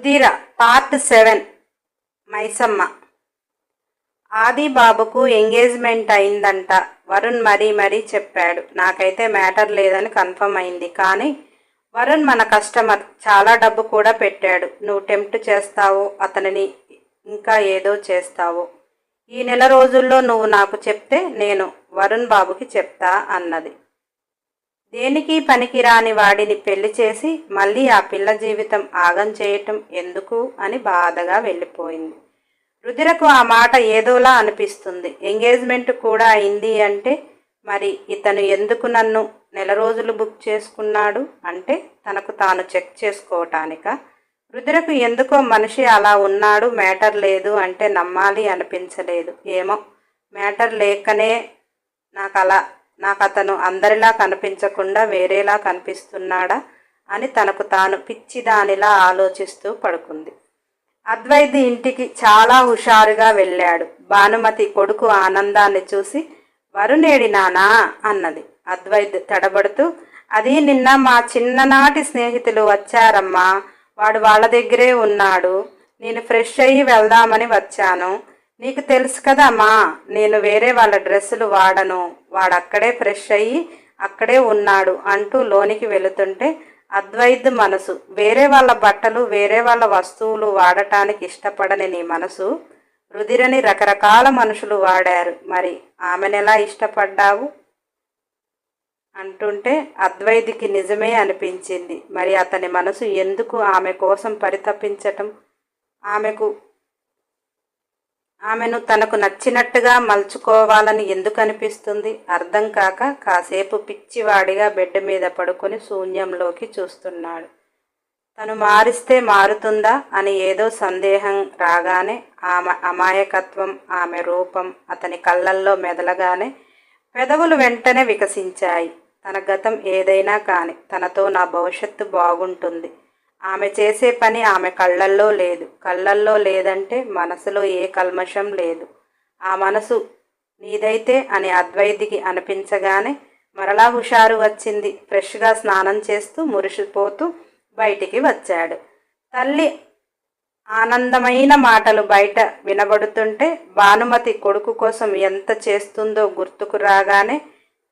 రుధిర part seven Maisamma. ఆది బాబుకు engagement అయిందంట. వరుణ్ మరీ మరీ చెప్పాడు. నాకైతే మ్యాటర్ లేదని కన్ఫర్మ్ అయింది. కానీ వరుణ్ మన కస్టమర్ చాలా డబ్బు కూడా పెట్టాడు. నువ్వు టెంప్ట్ చేస్తావో అతనిని ఇంకా ఏదో చేస్తావో. ఈ నెల రోజుల్లో నువ్వు నాకు చెప్తే నేను వరుణ్ బాబుకి చెప్తా అన్నది. దేనికి పనికిరాని వాడిని పెళ్ళి చేసి మళ్ళీ ఆ పిల్ల జీవితం ఆగం చేయటం ఎందుకు అని బాధగా వెళ్ళిపోయింది. రుధిరకు ఆ మాట ఏదోలా అనిపిస్తుంది. ఎంగేజ్మెంట్ కూడా అయింది అంటే మరి ఇతను ఎందుకు నన్ను నెల రోజులు బుక్ చేసుకున్నాడు అంటే తనకు తాను చెక్ చేసుకోవటానిక? రుద్రకు ఎందుకో మనిషి అలా ఉన్నాడు మ్యాటర్ లేదు అంటే నమ్మాలి అనిపించలేదు. ఏమో మ్యాటర్ లేకనే నాకు అలా నాకు అతను అందరిలా కనిపించకుండా వేరేలా కనిపిస్తున్నాడా అని తనకు తాను పిచ్చిదానిలా ఆలోచిస్తూ పడుకుంది. అద్వైతి ఇంటికి చాలా హుషారుగా వెళ్ళాడు. భానుమతి కొడుకు ఆనందాన్ని చూసి వరుణేడి నానా అన్నది. అద్వైత్ తడబడుతూ అది నిన్న మా చిన్ననాటి స్నేహితులు వచ్చారమ్మా. వాడు వాళ్ళ దగ్గరే ఉన్నాడు. నేను ఫ్రెష్ అయ్యి వెళ్దామని వచ్చాను. నీకు తెలుసు కదమ్మా నేను వేరే వాళ్ళ డ్రెస్సులు వాడను. వాడు అక్కడే ఫ్రెష్ అయ్యి అక్కడే ఉన్నాడు అంటూ లోనికి వెళుతుంటే అద్వైత్ మనసు వేరే వాళ్ళ బట్టలు వేరే వాళ్ళ వస్తువులు వాడటానికి ఇష్టపడని నీ మనసు రుధిరని రకరకాల మనుషులు వాడారు. మరి ఆమెనెలా ఇష్టపడ్డావు? అంటుంటే అద్వైతికి నిజమే అనిపించింది. మరి అతని మనసు ఎందుకు ఆమె కోసం పరితపించటం? ఆమెకు ఆమెను తనకు నచ్చినట్టుగా మలుచుకోవాలని ఎందుకు అనిపిస్తుంది అర్థం కాక కాసేపు పిచ్చివాడిగా బెడ్ మీద పడుకొని శూన్యంలోకి చూస్తున్నాడు. తను మారిస్తే మారుతుందా? అని ఏదో సందేహం రాగానే ఆమె అమాయకత్వం ఆమె రూపం అతని కళ్ళల్లో మెదలగానే పెదవులు వెంటనే వికసించాయి. తన గతం ఏదైనా కాని తనతో నా భవిష్యత్తు బాగుంటుంది. ఆమె చేసే పని ఆమె కళ్ళల్లో లేదు. కళ్ళల్లో లేదంటే మనసులో ఏ కల్మషం లేదు. ఆ మనసు నీదైతే అని అద్వైతికి అనిపించగానే మరలా హుషారు వచ్చింది. ఫ్రెష్గా స్నానం చేస్తూ మురిసిపోతూ బయటికి వచ్చాడు. తల్లి ఆనందమైన మాటలు బయట వినబడుతుంటే భానుమతి కొడుకు కోసం ఎంత చేస్తుందో గుర్తుకు రాగానే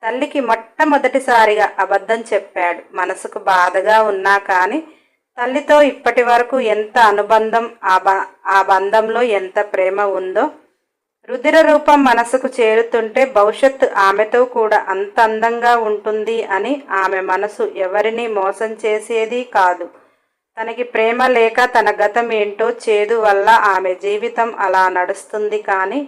తల్లికి మొట్టమొదటిసారిగా అబద్ధం చెప్పాడు. మనసుకు బాధగా ఉన్నా కానీ తల్లితో ఇప్పటి వరకు ఎంత అనుబంధం ఆ బ ఆ బంధంలో ఎంత ప్రేమ ఉందో రుధిర రూపం మనసుకు చేరుతుంటే భవిష్యత్తు ఆమెతో కూడా అంత అందంగా ఉంటుంది అని ఆమె మనసు ఎవరిని మోసం చేసేది కాదు. తనకి ప్రేమ లేక తన గతం ఏంటో చేదు వల్ల ఆమె జీవితం అలా నడుస్తుంది కానీ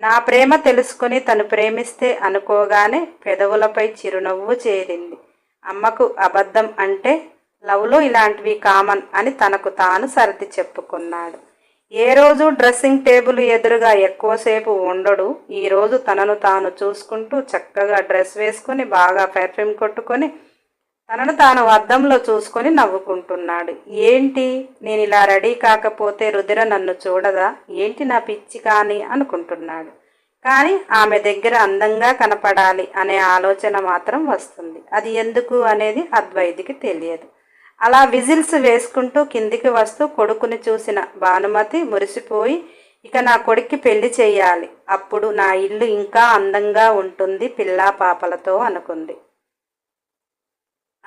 నా ప్రేమ తెలుసుకుని తను ప్రేమిస్తే అనుకోగానే పెదవులపై చిరునవ్వు చేరింది. అమ్మకు అబద్ధం అంటే లవ్లో ఇలాంటివి కామన్ అని తనకు తాను సర్ది చెప్పుకున్నాడు. ఏ రోజు డ్రెస్సింగ్ టేబుల్ ఎదురుగా ఎక్కువసేపు ఉండడు. ఈరోజు తనను తాను చూసుకుంటూ చక్కగా డ్రెస్ వేసుకొని బాగా పెర్ఫ్యూమ్ కొట్టుకొని తనను తాను అద్దంలో చూసుకొని నవ్వుకుంటున్నాడు. ఏంటి? నేను ఇలా రెడీ కాకపోతే రుదిర నన్ను చూడదా? ఏంటి నా పిచ్చి కానీ? అనుకుంటున్నాడు. కానీ ఆమె దగ్గర అందంగా కనపడాలి అనే ఆలోచన మాత్రం వస్తుంది. అది ఎందుకు అనేది అద్వైతికి తెలియదు. అలా విజిల్స్ వేసుకుంటూ కిందికి వస్తూ కొడుకుని చూసిన భానుమతి మురిసిపోయి ఇక నా కొడుక్కి పెళ్ళి చేయాలి. అప్పుడు నా ఇల్లు ఇంకా అందంగా ఉంటుంది పిల్లా పాపలతో అనుకుంది.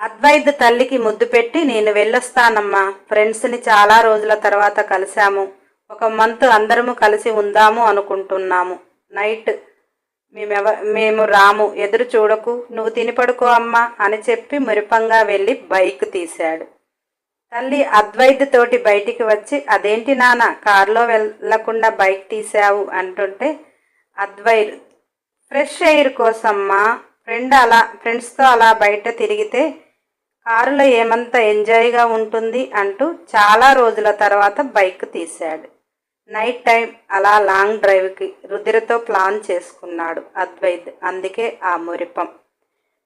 అద్వైత్ తల్లికి ముద్దు పెట్టి నేను వెళ్ళొస్తానమ్మా. ఫ్రెండ్స్ని చాలా రోజుల తర్వాత కలిశాము. ఒక మంత్ అందరము కలిసి ఉందాము అనుకుంటున్నాము. నైట్ మేమెవ మేము రాము ఎదురు చూడకు నువ్వు తిని పడుకో అమ్మా అని చెప్పి మురిపంగా వెళ్ళి బైక్ తీశాడు. తల్లి అద్వైత్ తోటి బయటికి వచ్చి అదేంటి నాన్న కారులో వెళ్ళకుండా బైక్ తీసావు అంటుంటే అద్వైర్ ఫ్రెష్ ఎయిర్ కోసమ్మా ఫ్రెండ్ అలా ఫ్రెండ్స్తో అలా బయట తిరిగితే కారులో ఏమంత ఎంజాయ్గా ఉంటుంది అంటూ చాలా రోజుల తర్వాత బైక్ తీశాడు. నైట్ టైం అలా లాంగ్ డ్రైవ్కి రుధిరతో ప్లాన్ చేసుకున్నాడు అద్వైత్. అందుకే ఆ మురిపం.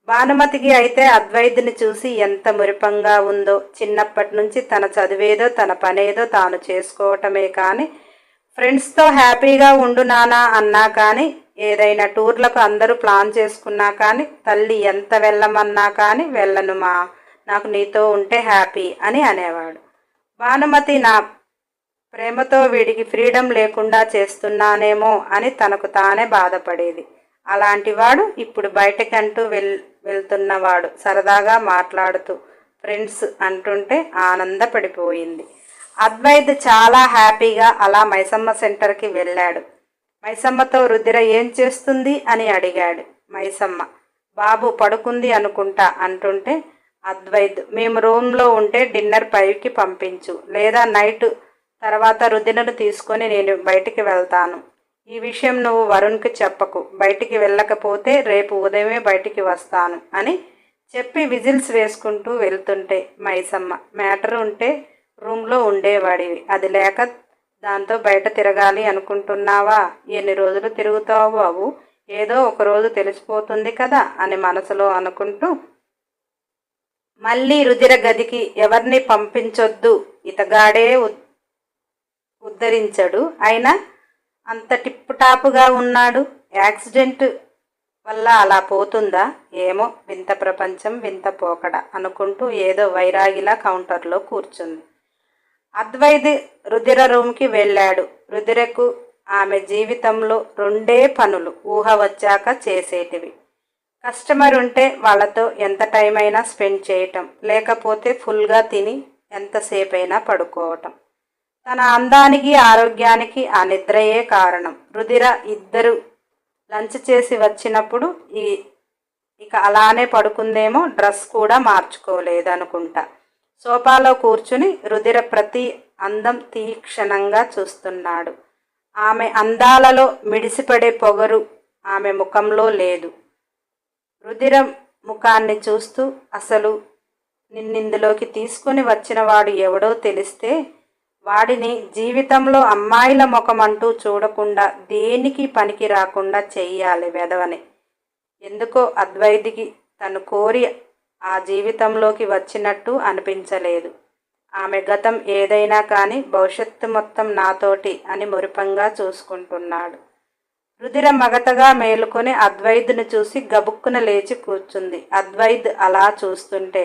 భానుమతికి అయితే అద్వైద్ని చూసి ఎంత మురిపంగా ఉందో చిన్నప్పటి నుంచి తన చదివేదో తన పనేదో తాను చేసుకోవటమే కానీ ఫ్రెండ్స్తో హ్యాపీగా ఉండు నానా అన్నా కానీ ఏదైనా టూర్లకు అందరూ ప్లాన్ చేసుకున్నా కానీ తల్లి ఎంత వెళ్ళమన్నా కానీ వెళ్ళను మా నాకు నీతో ఉంటే హ్యాపీ అని అనేవాడు. భానుమతి నా ప్రేమతో వీడికి ఫ్రీడమ్ లేకుండా చేస్తున్నానేమో అని తనకు తానే బాధపడేది. అలాంటివాడు ఇప్పుడు బయటకంటూ వెల్ వెళ్తున్నవాడు. సరదాగా మాట్లాడుతూ ఫ్రెండ్స్ అంటుంటే ఆనందపడిపోయింది. అద్వైత్ చాలా హ్యాపీగా అలా మైసమ్మ సెంటర్కి వెళ్ళాడు. మైసమ్మతో రుద్ర ఏం చేస్తుంది అని అడిగాడు. మైసమ్మ బాబు పడుకుంది అనుకుంటా అంటుంటే అద్వైత్ మేము రూమ్లో ఉంటే డిన్నర్ పైకి పంపించు లేదా నైట్ తర్వాత రుదినను తీసుకొని నేను బయటికి వెళ్తాను. ఈ విషయం నువ్వు వరుణ్కి చెప్పకు. బయటికి వెళ్ళకపోతే రేపు ఉదయమే బయటికి వస్తాను అని చెప్పి విజిల్స్ వేసుకుంటూ వెళ్తుంటే మైసమ్మ మ్యాటర్ ఉంటే రూమ్లో ఉండేవాడివి. అది లేక దాంతో బయట తిరగాలి అనుకుంటున్నావా? ఎన్ని రోజులు తిరుగుతావు బాబు? ఏదో ఒకరోజు తెలిసిపోతుంది కదా అని మనసులో అనుకుంటూ మళ్ళీ రుదిర గదికి ఎవరిని పంపించొద్దు. ఇతగాడే ఉద్ధరించడు. ఆయన అంత టిప్పుటాపుగా ఉన్నాడు. యాక్సిడెంట్ వల్ల అలా పోతుందా? ఏమో వింత ప్రపంచం వింత పోకడ అనుకుంటూ ఏదో వైరాగిలా కౌంటర్లో కూర్చుంది. అద్వైద్ రుదిర రూమ్కి వెళ్ళాడు. రుదిరకు ఆమె జీవితంలో రెండే పనులు ఊహ వచ్చాక చేసేటివి. కస్టమర్ ఉంటే వాళ్ళతో ఎంత టైం అయినా స్పెండ్ చేయటం లేకపోతే ఫుల్గా తిని ఎంతసేపైనా పడుకోవటం. తన అందానికి ఆరోగ్యానికి ఆ నిద్రయే కారణం. రుధిర ఇద్దరు లంచ్ చేసి వచ్చినప్పుడు ఈ ఇక అలానే పడుకుందేమో డ్రెస్ కూడా మార్చుకోలేదనుకుంటా. సోఫాలో కూర్చుని రుధిర ప్రతి అందం తీక్షణంగా చూస్తున్నాడు. ఆమె అందాలలో మిడిసిపడే పొగరు ఆమె ముఖంలో లేదు. రుధిర ముఖాన్ని చూస్తూ అసలు నిన్నిందులోకి తీసుకుని వచ్చినవాడు ఎవడో తెలిస్తే వాడిని జీవితంలో అమ్మాయిల ముఖం అంటూ చూడకుండా దేనికి పనికి రాకుండా చెయ్యాలి వెదవని ఎందుకో అద్వైతికి తను కోరి ఆ జీవితంలోకి వచ్చినట్టు అనిపించలేదు. ఆమె గతం ఏదైనా కానీ భవిష్యత్తు మొత్తం నాతోటి అని మురిపంగా చూసుకుంటున్నాడు. రుధిర మగతగా మేలుకొని అద్వైద్ను చూసి గబుక్కున లేచి కూర్చుంది. అద్వైద్ అలా చూస్తుంటే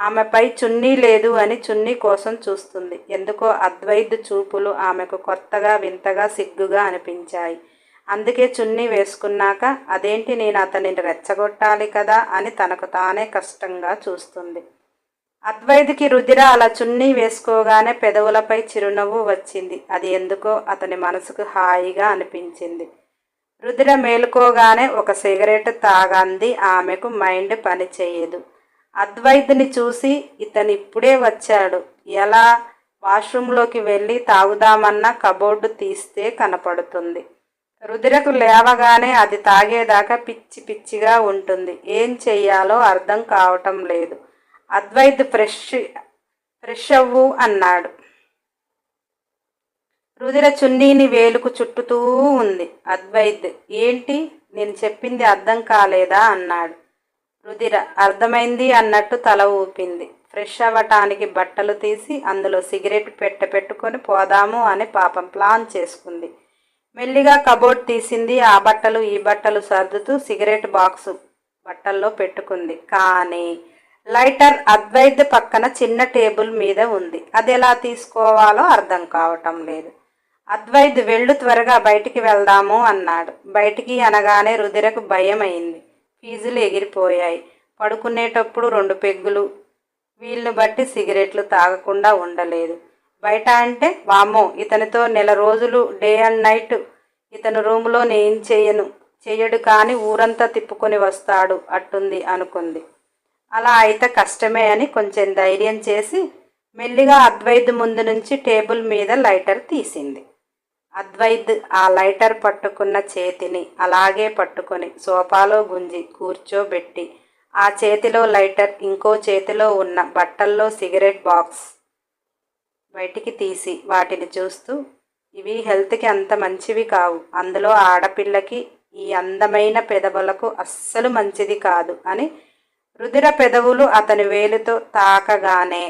ఆమెపై చున్నీ లేదు అని చున్నీ కోసం చూస్తుంది. ఎందుకో అద్వైత్ చూపులు ఆమెకు కొత్తగా వింతగా సిగ్గుగా అనిపించాయి. అందుకే చున్నీ వేసుకున్నాక అదేంటి నేను అతనిని రెచ్చగొట్టాలి కదా అని తనకు తానే కష్టంగా చూస్తుంది. అద్వైద్కి రుధిర అలా చున్నీ వేసుకోగానే పెదవులపై చిరునవ్వు వచ్చింది. అది ఎందుకో అతని మనసుకు హాయిగా అనిపించింది. రుధిర మేలుకోగానే ఒక సిగరెట్ తాగంది. ఆమెకు మైండ్ పని చేయదు. అద్వైతుని చూసి ఇతను ఇప్పుడే వచ్చాడు. ఎలా? వాష్రూంలోకి వెళ్ళి తాగుదామన్న కబోర్డు తీస్తే కనపడుతుంది. రుదిరకు లేవగానే అది తాగేదాకా పిచ్చి పిచ్చిగా ఉంటుంది. ఏం చెయ్యాలో అర్థం కావటం లేదు. అద్వైత్ ఫ్రెష్ ఫ్రెష్ అవ్వు అన్నాడు. రుదిర చున్నీని వేలుకు చుట్టుతూ ఉంది. అద్వైత్ ఏంటి? నేను చెప్పింది అర్థం కాలేదా? అన్నాడు. రుదిర అర్థమైంది అన్నట్టు తల ఊపింది. ఫ్రెష్ అవ్వటానికి బట్టలు తీసి అందులో సిగరెట్ పెట్ట పెట్టుకొని పోదాము అని పాపం ప్లాన్ చేసుకుంది. మెల్లిగా కబోర్డ్ తీసింది ఆ బట్టలు ఈ బట్టలు సర్దుతూ సిగరెట్ బాక్స్ బట్టల్లో పెట్టుకుంది. కానీ లైటర్ అద్వైత పక్కన చిన్న టేబుల్ మీద ఉంది. అది ఎలా తీసుకోవాలో అర్థం కావటం లేదు. అద్వైత్ వెళ్ళు త్వరగా బయటికి వెళ్దాము అన్నాడు. బయటికి అనగానే రుదిరకు భయం అయింది ఫీజులు ఎగిరిపోయాయి. పడుకునేటప్పుడు రెండు పెగ్గులు. వీళ్ళని బట్టి సిగరెట్లు తాగకుండా ఉండలేదు. బయట అంటే వామ్మో ఇతనితో నెల రోజులు డే అండ్ నైట్ ఇతను రూములో నేను చేయను. చేయడు కానీ ఊరంతా తిప్పుకొని వస్తాడు అట్టుంది అనుకుంది. అలా అయితే కష్టమే అని కొంచెం ధైర్యం చేసి మెల్లిగా అద్వైత్ ముందు నుంచి టేబుల్ మీద లైటర్ తీసింది. అద్వైద్ ఆ లైటర్ పట్టుకున్న చేతిని అలాగే పట్టుకొని సోఫాలో గుంజి కూర్చోబెట్టి ఆ చేతిలో లైటర్ ఇంకో చేతిలో ఉన్న బట్టల్లో సిగరెట్ బాక్స్ బయటికి తీసి వాటిని చూస్తూ ఇవి హెల్త్కి అంత మంచివి కావు. అందులో ఆడపిల్లకి ఈ అందమైన పెదవులకు అస్సలు మంచిది కాదు అని రుదిర పెదవులు అతని వేలుతో తాకగానే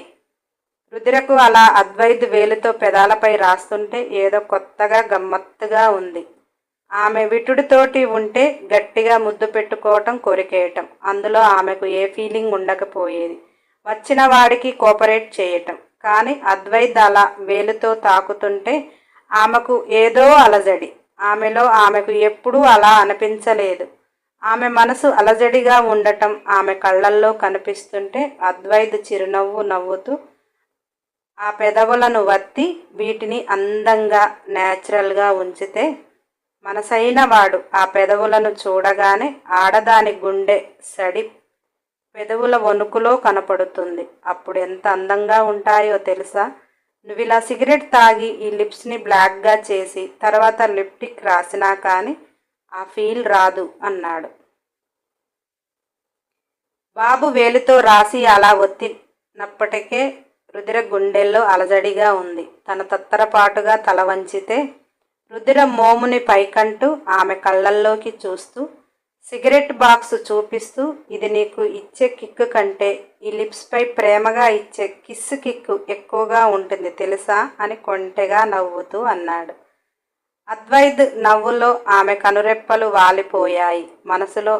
రుదిరకు అలా అద్వైత్ వేలుతో పెదాలపై రాస్తుంటే ఏదో కొత్తగా గమ్మత్తుగా ఉంది. ఆమె విటుడితోటి ఉంటే గట్టిగా ముద్దు పెట్టుకోవటం కొరికేయటం. అందులో ఆమెకు ఏ ఫీలింగ్ ఉండకపోయేది. వచ్చిన వాడికి కోపరేట్ చేయటం. కానీ అద్వైత్ అలా వేలుతో తాకుతుంటే ఆమెకు ఏదో అలజడి. ఆమెలో ఆమెకు ఎప్పుడూ అలా అనిపించలేదు. ఆమె మనసు అలజడిగా ఉండటం ఆమె కళ్ళల్లో కనిపిస్తుంటే అద్వైత్ చిరునవ్వు నవ్వుతూ ఆ పెదవులను వత్తి వీటిని అందంగా న్యాచురల్గా ఉంచితే మనసైన వాడు ఆ పెదవులను చూడగానే ఆడదాని గుండె సడి పెదవుల వణుకులో కనపడుతుంది. అప్పుడు ఎంత అందంగా ఉంటాయో తెలుసా? నువ్వు ఇలా సిగరెట్ తాగి ఈ లిప్స్ని బ్లాక్గా చేసి తర్వాత లిప్టిక్ రాసినా కానీ ఆ ఫీల్ రాదు అన్నాడు. బాబు వేలితో రాసి అలా ఒత్తినప్పటికే రుదిర గుండెల్లో అలజడిగా ఉంది. తన తత్తరపాటుగా తల వంచితే రుదిర మోముని పైకంటూ ఆమె కళ్ళల్లోకి చూస్తూ సిగరెట్ బాక్స్ చూపిస్తూ ఇది నీకు ఇచ్చే కిక్కు కంటే ఈ లిప్స్పై ప్రేమగా ఇచ్చే కిస్సు కిక్కు ఎక్కువగా ఉంటుంది తెలుసా అని కొంటెగా నవ్వుతూ అన్నాడు. అద్వైద్ నవ్వులో ఆమె కనురెప్పలు వాలిపోయాయి. మనసులో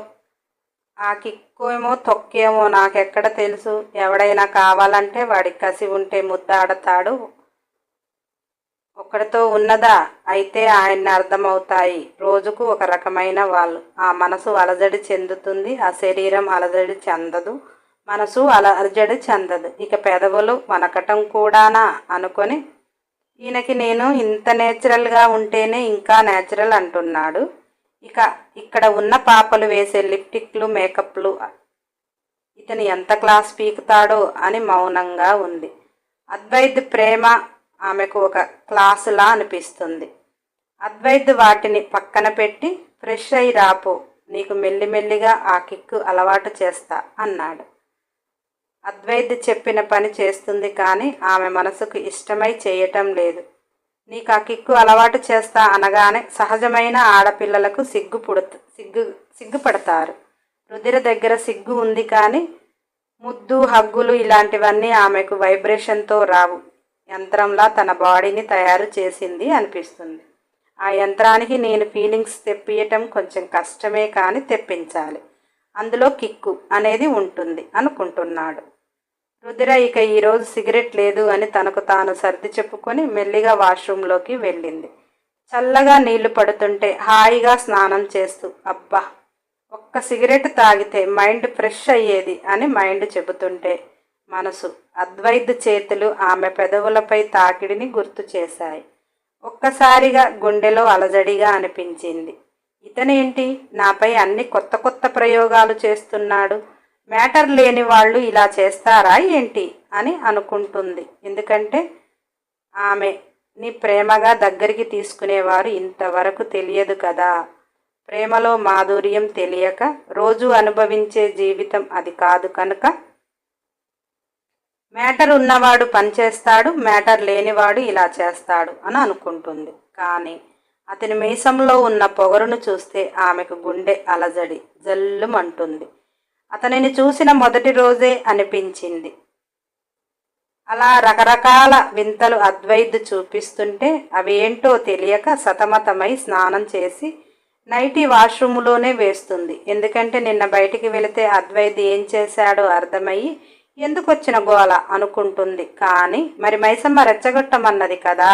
ఆ కిక్కేమో తొక్కేమో నాకెక్కడ తెలుసు? ఎవడైనా కావాలంటే వాడి కసి ఉంటే ముద్దాడతాడు. ఒకడితో ఉన్నదా? అయితే ఆయన్ని అర్థమవుతాయి. రోజుకు ఒక రకమైన వాళ్ళు. ఆ మనసు అలజడి చెందుతుంది ఆ శరీరం అలజడి చెందదు. మనసు అలజడి చెందదు. ఇక పెదవులు వనకటం కూడానా? అనుకొని ఈయనకి నేను ఇంత నేచురల్గా ఉంటేనే ఇంకా నేచురల్ అంటున్నాడు. ఇక ఇక్కడ ఉన్న పాపలు వేసే లిప్టిక్లు మేకప్లు ఇతను ఎంత క్లాస్ పీకుతాడో అని మౌనంగా ఉంది. అద్వైత్ ప్రేమ ఆమెకు ఒక క్లాసులా అనిపిస్తుంది. అద్వైత్ వాటిని పక్కన పెట్టి ఫ్రెష్ అయి రాపో నీకు మెల్లిమెల్లిగా ఆ కిక్కు అలవాటు చేస్తా అన్నాడు. అద్వైత్ చెప్పిన పని చేస్తుంది కానీ ఆమె మనసుకు ఇష్టమై చేయటం లేదు. నీకు ఆ కిక్కు అలవాటు చేస్తా అనగానే సహజమైన ఆడపిల్లలకు సిగ్గు పుడత సిగ్గు సిగ్గుపడతారు. రుధిర దగ్గర సిగ్గు ఉంది కానీ ముద్దు హగ్గులు ఇలాంటివన్నీ ఆమెకు వైబ్రేషన్తో రావు. యంత్రంలా తన బాడీని తయారు చేసింది అనిపిస్తుంది. ఆ యంత్రానికి నేను ఫీలింగ్స్ తెప్పియటం కొంచెం కష్టమే కానీ తెప్పించాలి. అందులో కిక్కు అనేది ఉంటుంది అనుకుంటున్నాడు. రుదిర ఇక ఈరోజు సిగరెట్ లేదు అని తనకు తాను సర్ది చెప్పుకొని మెల్లిగా వాష్రూంలోకి వెళ్ళింది. చల్లగా నీళ్ళు పడుతుంటే హాయిగా స్నానం చేస్తూ అబ్బా ఒక్క సిగరెట్ తాగితే మైండ్ ఫ్రెష్ అయ్యేది అని మైండ్ చెబుతుంటే మనసు అద్వైత్ చేతులు ఆమె పెదవులపై తాకిడిని గుర్తు చేశాయి. ఒక్కసారిగా గుండెలో అలజడిగా అనిపించింది. ఇతనేంటి? నాపై అన్ని కొత్త కొత్త ప్రయోగాలు చేస్తున్నాడు. మ్యాటర్ లేని వాళ్ళు ఇలా చేస్తారా ఏంటి అని అనుకుంటుంది. ఎందుకంటే ఆమెని ప్రేమగా దగ్గరికి తీసుకునేవారు ఇంతవరకు తెలియదు కదా. ప్రేమలో మాధుర్యం తెలియక రోజు అనుభవించే జీవితం అది కాదు కనుక. మ్యాటర్ ఉన్నవాడు పనిచేస్తాడు మ్యాటర్ లేనివాడు ఇలా చేస్తాడు అని అనుకుంటుంది. కానీ అతని మీసంలో ఉన్న పొగరును చూస్తే ఆమెకు గుండె అలజడి జల్లుమంటుంది. అతనిని చూసిన మొదటి రోజే అనిపించింది. అలా రకరకాల వింతలు అద్వైద్ చూపిస్తుంటే అవి ఏంటో తెలియక సతమతమై స్నానం చేసి నైటీ వాష్రూమ్లోనే వేస్తుంది. ఎందుకంటే నిన్న బయటికి వెళితే అద్వైద్ ఏం చేశాడో అర్థమయ్యి ఎందుకు వచ్చిన గోల అనుకుంటుంది. కానీ మరి మైసమ్మ రెచ్చగొట్టమన్నది కదా.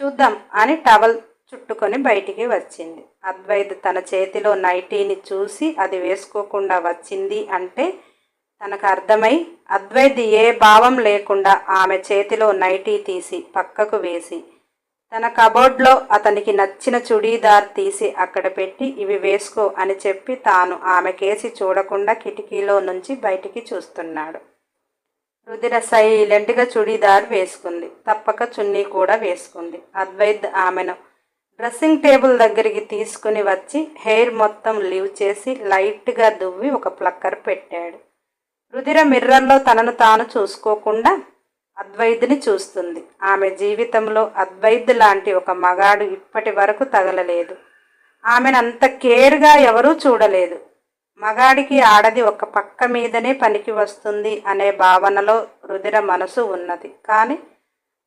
చూద్దాం అని టవల్ చుట్టుకొని బయటికి వచ్చింది. అద్వైత్ తన చేతిలో నైటీని చూసి అది వేసుకోకుండా వచ్చింది అంటే తనకు అర్థమై అద్వైత్ ఏ భావం లేకుండా ఆమె చేతిలో నైటీ తీసి పక్కకు వేసి తన కబోర్డ్లో అతనికి నచ్చిన చుడీదార్ తీసి అక్కడ పెట్టి ఇవి వేసుకో అని చెప్పి తాను ఆమె కేసి చూడకుండా కిటికీలో నుంచి బయటికి చూస్తున్నాడు. రుదిర సైలెంట్గా చుడీదార్ వేసుకుంది. తప్పక చున్నీ కూడా వేసుకుంది. అద్వైత్ ఆమెను డ్రెస్సింగ్ టేబుల్ దగ్గరికి తీసుకుని వచ్చి హెయిర్ మొత్తం లీవ్ చేసి లైట్గా దువ్వి ఒక ప్లక్కర్ పెట్టాడు. రుధిర మిర్రర్లో తనను తాను చూసుకోకుండా అద్వైద్ని చూస్తుంది. ఆమె జీవితంలో అద్వైద్ లాంటి ఒక మగాడు ఇప్పటి వరకు తగలలేదు. ఆమెను అంత కేర్గా ఎవరూ చూడలేదు. మగాడికి ఆడది ఒక పక్క మీదనే పనికి వస్తుంది అనే భావనలో రుధిర మనసు ఉన్నది. కానీ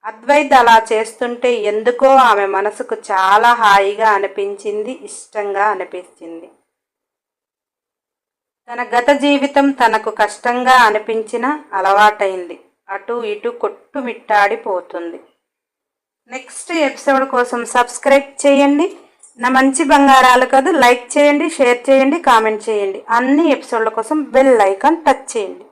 అద్వైత్ అలా చేస్తుంటే ఎందుకో ఆమె మనసుకు చాలా హాయిగా అనిపించింది ఇష్టంగా అనిపించింది. తన గత జీవితం తనకు కష్టంగా అనిపించిన అలవాటైంది. అటు ఇటు కొట్టుమిట్టాడిపోతుంది. నెక్స్ట్ ఎపిసోడ్ కోసం సబ్స్క్రైబ్ చేయండి. నా మంచి బంగారాలు కాదు లైక్ చేయండి షేర్ చేయండి కామెంట్ చేయండి. అన్ని ఎపిసోడ్ల కోసం బెల్ ఐకాన్ టచ్ చేయండి.